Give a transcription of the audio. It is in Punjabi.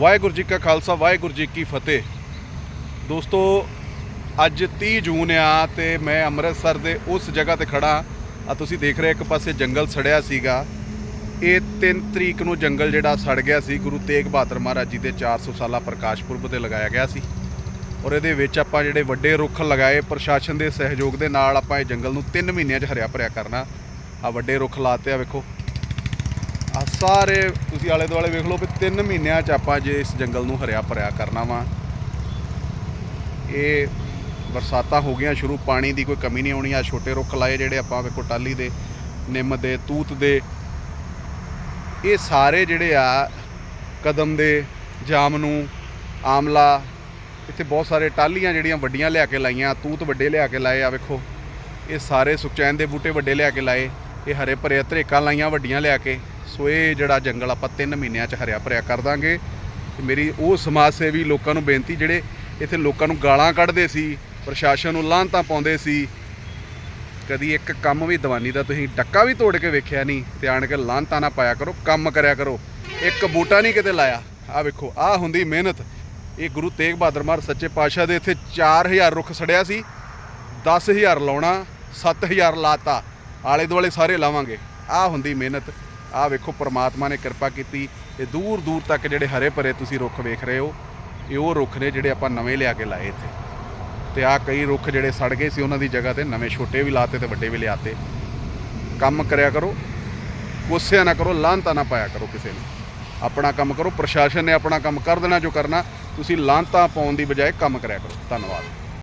ਵਾਹਿਗੁਰੂ ਜੀ ਕਾ ਖਾਲਸਾ, ਵਾਹਿਗੁਰੂ ਜੀ ਕੀ ਫਤਿਹ। ਦੋਸਤੋ, ਅੱਜ 30 ਜੂਨ ਆ ਤੇ ਮੈਂ ਅੰਮ੍ਰਿਤਸਰ ਦੇ ਉਸ ਜਗ੍ਹਾ ਤੇ ਖੜਾ ਆ ਤੁਸੀਂ ਦੇਖ ਰਹੇ ਇੱਕ ਪਾਸੇ ਜੰਗਲ ਸੜਿਆ ਸੀਗਾ। ਇਹ 3 ਤਰੀਕ ਨੂੰ ਜੰਗਲ ਜਿਹੜਾ ਸੜ ਗਿਆ ਸੀ, ਗੁਰੂ ਤੇਗ ਬਹਾਦਰ ਮਹਾਰਾਜ ਜੀ ਦੇ 400 ਸਾਲਾ ਪ੍ਰਕਾਸ਼ ਪੁਰਬ ਤੇ ਲਗਾਇਆ ਗਿਆ ਸੀ। ਔਰ ਇਹਦੇ ਵਿੱਚ ਆਪਾਂ ਜਿਹੜੇ ਵੱਡੇ ਰੁੱਖ ਲਗਾਏ, ਪ੍ਰਸ਼ਾਸਨ ਦੇ ਸਹਿਯੋਗ ਦੇ ਨਾਲ ਆਪਾਂ ਇਹ ਜੰਗਲ ਨੂੰ 3 ਮਹੀਨਿਆਂ 'ਚ ਹਰਿਆ ਭਰਿਆ ਕਰਨਾ। ਆ ਵੱਡੇ ਰੁੱਖ ਲਾਤੇ ਆ, ਵੇਖੋ। ਆ ਸਾਰੇ ਤੁਸੀਂ ਆਲੇ ਦੁਆਲੇ ਵੇਖ ਲਓ ਵੀ 3 ਮਹੀਨਿਆਂ 'ਚ ਆਪਾਂ ਜੇ ਇਸ ਜੰਗਲ ਨੂੰ ਹਰਿਆ ਭਰਿਆ ਕਰਨਾ ਵਾ। ਇਹ ਬਰਸਾਤਾਂ ਹੋ ਗਈਆਂ ਸ਼ੁਰੂ, ਪਾਣੀ ਦੀ ਕੋਈ ਕਮੀ ਨਹੀਂ ਆਉਣੀ। ਆ ਛੋਟੇ ਰੁੱਖ ਲਾਏ ਜਿਹੜੇ ਆਪਾਂ ਵੇਖੋ ਟਾਲੀ ਦੇ, ਨਿੰਮ ਦੇ, ਤੂਤ ਦੇ। ਇਹ ਸਾਰੇ ਜਿਹੜੇ ਆ ਕਦਮ ਦੇ ਜਾਮਨੂ ਆਮਲਾ, ਇੱਥੇ ਬਹੁਤ ਸਾਰੇ ਟਾਲੀਆਂ ਜਿਹੜੀਆਂ ਵੱਡੀਆਂ ਲਿਆ ਕੇ ਲਾਈਆਂ, ਤੂਤ ਵੱਡੇ ਲਿਆ ਕੇ ਲਾਏ ਆ ਵੇਖੋ। ਇਹ ਸਾਰੇ ਸੁਖਚੈਨ ਦੇ ਬੂਟੇ ਵੱਡੇ ਲਿਆ ਕੇ ਲਾਏ। ਇਹ ਹਰੇ ਭਰੇ ਧਰੇਕਾਂ ਲਾਈਆਂ ਵੱਡੀਆਂ ਲਿਆ ਕੇ। ਸੋ ਇਹ ਜਿਹੜਾ ਜੰਗਲ ਆਪਾਂ 3 ਮਹੀਨਿਆਂ 'ਚ ਹਰਿਆ ਭਰਿਆ ਕਰ ਦਾਂਗੇ। ਤੇ ਮੇਰੀ ਉਹ ਸਮਾਜ ਸੇਵੀ ਲੋਕਾਂ ਨੂੰ ਬੇਨਤੀ, ਜਿਹੜੇ ਇੱਥੇ ਲੋਕਾਂ ਨੂੰ ਗਾਲਾਂ ਕੱਢਦੇ ਸੀ, ਪ੍ਰਸ਼ਾਸਨ ਨੂੰ ਲਾਹਨਤਾਂ ਪਾਉਂਦੇ ਸੀ, ਕਦੀ ਇੱਕ ਕੰਮ ਵੀ ਦੀਵਾਨੀ ਦਾ ਤੁਸੀਂ ਡੱਕਾ ਵੀ ਤੋੜ ਕੇ ਵੇਖਿਆ ਨਹੀਂ, ਤੇ ਆਣ ਕੇ ਲਾਹਨਤਾਂ ਨਾ ਪਾਇਆ ਕਰੋ, ਕੰਮ ਕਰਿਆ ਕਰੋ। ਇੱਕ ਬੂਟਾ ਨਹੀਂ ਕਿਤੇ ਲਾਇਆ। ਆ ਵੇਖੋ ਆ ਹੁੰਦੀ ਮਿਹਨਤ। ਇਹ ਗੁਰੂ ਤੇਗ ਬਹਾਦਰ ਮਹਾਰਾਜ ਸੱਚੇ ਪਾਤਸ਼ਾਹ ਦੇ ਇੱਥੇ 4000 ਰੁੱਖ ਸੜਿਆ ਸੀ 10000 ਲਾਉਣਾ 7000 ਲਾਤਾ ਆਲੇ ਦੁਆਲੇ ਸਾਰੇ ਲਾਵਾਂਗੇ। ਆ ਹੁੰਦੀ ਮਿਹਨਤ। ਆ ਵੇਖੋ, ਪ੍ਰਮਾਤਮਾ ਨੇ ਕਿਰਪਾ ਕੀਤੀ। ਇਹ ਦੂਰ ਦੂਰ ਤੱਕ ਜਿਹੜੇ ਹਰੇ ਭਰੇ ਤੁਸੀਂ ਰੁੱਖ ਵੇਖ ਰਹੇ ਹੋ, ਇਹ ਉਹ ਰੁੱਖ ਨੇ ਜਿਹੜੇ ਆਪਾਂ ਨਵੇਂ ਲਿਆ ਕੇ ਲਾਏ ਇੱਥੇ। ਤੇ ਆ ਕਈ ਰੁੱਖ ਜਿਹੜੇ ਸੜ ਗਏ ਸੀ ਉਹਨਾਂ ਦੀ ਜਗ੍ਹਾ ਤੇ, ਨਵੇਂ ਛੋਟੇ ਵੀ ਲਾਤੇ ਤੇ ਵੱਡੇ ਵੀ ਲਿਆਤੇ। ਕੰਮ ਕਰਿਆ ਕਰੋ ਗੁੱਸਿਆ ਨਾ ਕਰੋ ਲਾਹਨਤਾ ਨਾ ਪਾਇਆ ਕਰੋ ਕਿਸੇ ਨੂੰ। ਆਪਣਾ ਕੰਮ ਕਰੋ, ਪ੍ਰਸ਼ਾਸਨ ਨੇ ਆਪਣਾ ਕੰਮ ਕਰ ਦੇਣਾ ਜੋ ਕਰਨਾ। ਤੁਸੀਂ ਲਾਹਨਤਾ ਪਾਉਣ ਦੀ ਬਜਾਏ ਕੰਮ ਕਰਿਆ ਕਰੋ। ਧੰਨਵਾਦ।